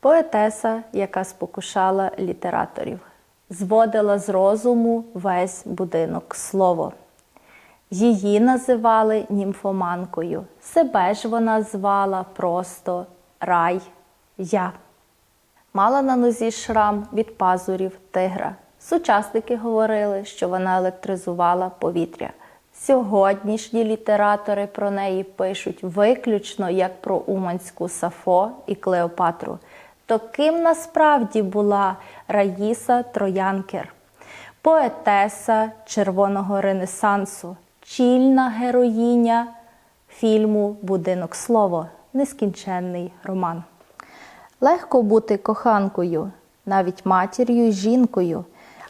поетеса, яка спокушала літераторів, зводила з розуму весь будинок слово. Її називали німфоманкою, себе ж вона звала просто рай я. Мала на нозі шрам від пазурів тигра. Сучасники говорили, що вона електризувала повітря. Сьогоднішні літератори про неї пишуть виключно як про Уманську Сафо і Клеопатру. То ким насправді була Раїса Троянкер, поетеса Червоного Ренесансу, чільна героїня фільму Будинок слово, нескінченний роман. Легко бути коханкою, навіть матір'ю і жінкою,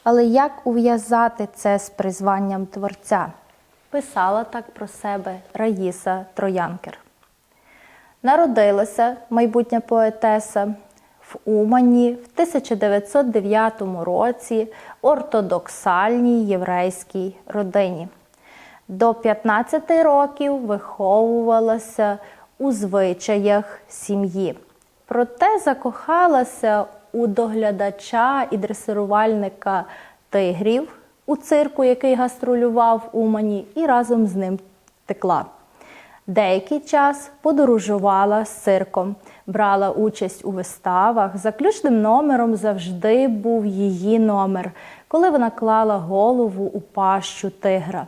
але як ув'язати це з призванням творця? Писала так про себе Раїса Троянкер. Народилася майбутня поетеса в Умані в 1909 році ортодоксальній єврейській родині. До 15 років виховувалася у звичаях сім'ї. Проте закохалася у доглядача і дресирувальника тигрів у цирку, який гастролював в Умані, і разом з ним текла. Деякий час подорожувала з цирком, брала участь у виставах. Заключним номером завжди був її номер, коли вона клала голову у пащу тигра.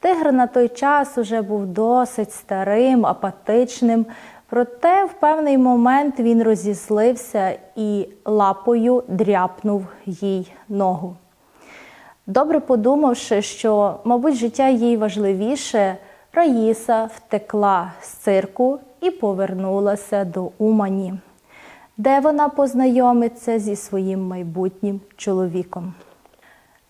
Тигр на той час уже був досить старим, апатичним. Проте в певний момент він розізлився і лапою дряпнув їй ногу. Добре подумавши, що, мабуть, життя їй важливіше, Раїса втекла з цирку і повернулася до Умані, де вона познайомиться зі своїм майбутнім чоловіком.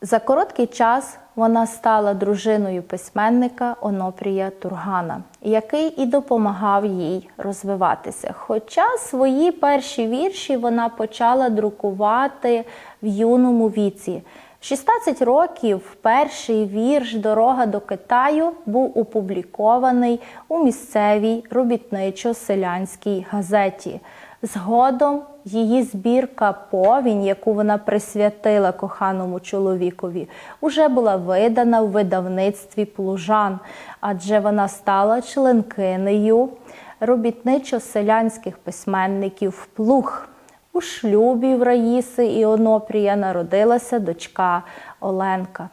За короткий час вона стала дружиною письменника Онопрія Тургана, який і допомагав їй розвиватися. Хоча свої перші вірші вона почала друкувати в юному віці. В 16 років перший вірш Дорога до Китаю був опублікований у місцевій робітничо-селянській газеті. Згодом її збірка Повінь, яку вона присвятила коханому чоловікові, уже була видана в видавництві Плужан, адже вона стала членкинею робітничо-селянських письменників Плуг. У шлюбі в Раїси і Онопрія народилася дочка Оленка.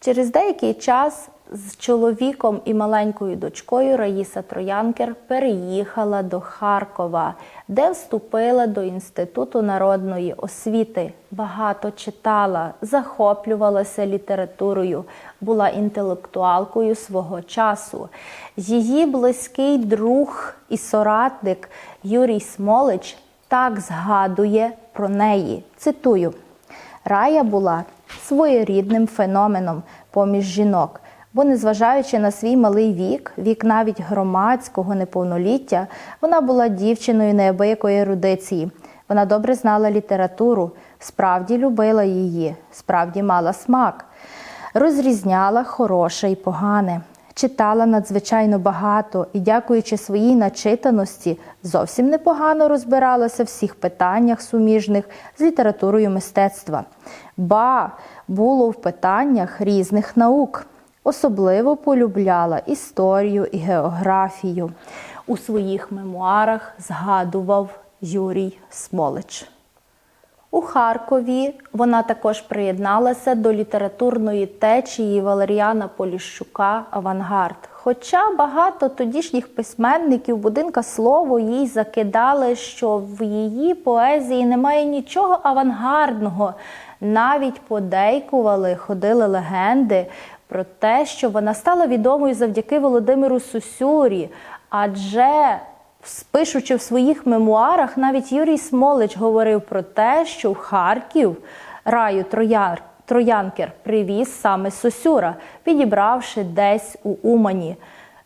Через деякий час з чоловіком і маленькою дочкою Раїса Троянкер переїхала до Харкова, де вступила до Інституту народної освіти. Багато читала, захоплювалася літературою, була інтелектуалкою свого часу. Її близький друг і соратник Юрій Смолич так згадує про неї. Цитую: Рая була своєрідним феноменом поміж жінок, бо, незважаючи на свій малий вік, вік навіть громадського неповноліття, вона була дівчиною неабиякої ерудиції. Вона добре знала літературу, справді любила її, справді мала смак, розрізняла хороше і погане. Читала надзвичайно багато і, дякуючи своїй начитаності, зовсім непогано розбиралася в всіх питаннях суміжних з літературою мистецтва. Ба було в питаннях різних наук. Особливо полюбляла історію і географію. У своїх мемуарах згадував Юрій Смолич. У Харкові вона також приєдналася до літературної течії Валеріана Поліщука Авангард. Хоча багато тодішніх письменників будинка слово їй закидали, що в її поезії немає нічого авангардного. Навіть подейкували, ходили легенди про те, що вона стала відомою завдяки Володимиру Сусюрі, адже Пишучи в своїх мемуарах, навіть Юрій Смолич говорив про те, що в Харків раю Трояр, Троянкер привіз саме Сосюра, підібравши десь у Умані.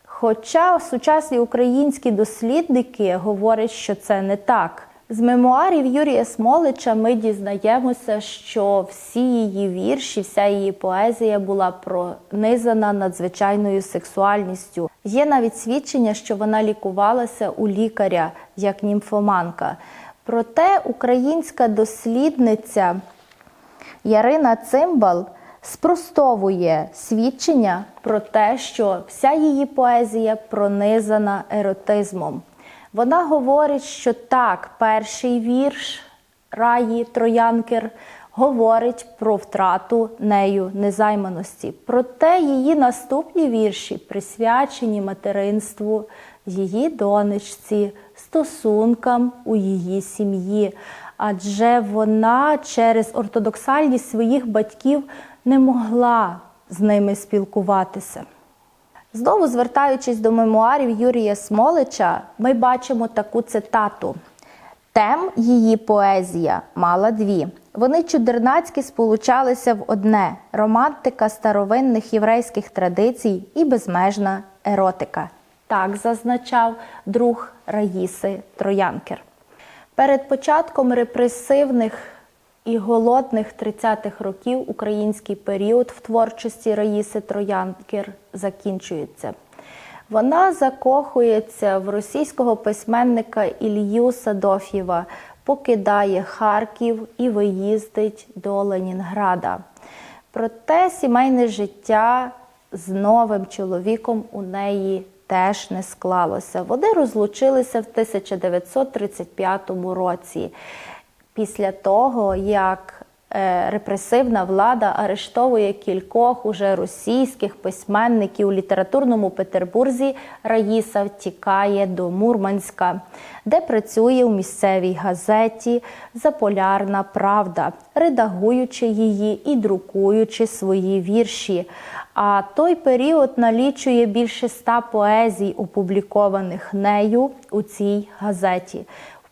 Хоча сучасні українські дослідники говорять, що це не так. З мемуарів Юрія Смолича ми дізнаємося, що всі її вірші, вся її поезія була пронизана надзвичайною сексуальністю. Є навіть свідчення, що вона лікувалася у лікаря як німфоманка. Проте українська дослідниця Ярина Цимбал спростовує свідчення про те, що вся її поезія пронизана еротизмом. Вона говорить, що так, перший вірш Раї Троянкер говорить про втрату нею незайманості. Проте її наступні вірші присвячені материнству, її донечці, стосункам у її сім'ї. Адже вона через ортодоксальність своїх батьків не могла з ними спілкуватися. Знову звертаючись до мемуарів Юрія Смолича, ми бачимо таку цитату. Тем її поезія мала дві. Вони чудернацьки сполучалися в одне романтика старовинних єврейських традицій і безмежна еротика. Так зазначав друг Раїси Троянкер. Перед початком репресивних і голодних 30-х років український період в творчості Раїси Троянкер закінчується. Вона закохується в російського письменника Ілью Садоф'єва, покидає Харків і виїздить до Ленінграда. Проте сімейне життя з новим чоловіком у неї теж не склалося. Вони розлучилися в 1935 році. Після того, як репресивна влада арештовує кількох уже російських письменників у літературному Петербурзі, Раїса втікає до Мурманська, де працює у місцевій газеті Заполярна Правда, редагуючи її і друкуючи свої вірші. А той період налічує більше ста поезій, опублікованих нею у цій газеті.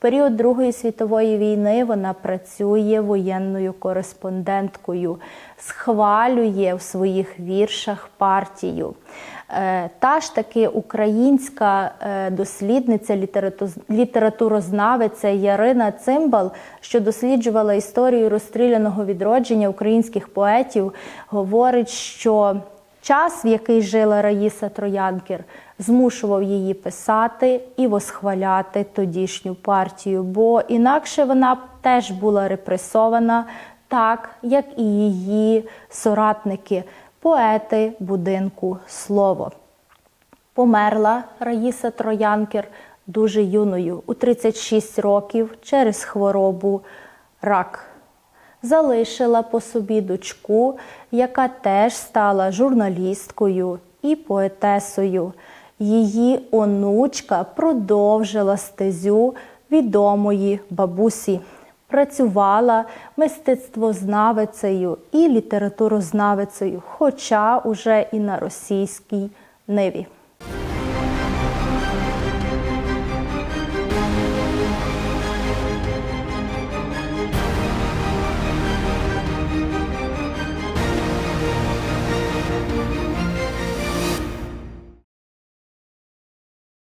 Період Другої світової війни вона працює воєнною кореспонденткою, схвалює в своїх віршах партію. Е, Та ж таки українська е, дослідниця, літературознавиця Ярина Цимбал, що досліджувала історію розстріляного відродження українських поетів, говорить, що час, в який жила Раїса Троянкер, змушував її писати і восхваляти тодішню партію, бо інакше вона б теж була репресована, так як і її соратники, поети будинку Слово. Померла Раїса Троянкер дуже юною у 36 років через хворобу рак. Залишила по собі дочку, яка теж стала журналісткою і поетесою. Її онучка продовжила стезю відомої бабусі. Працювала мистецтвознавицею і літературознавицею, хоча уже і на російській ниві.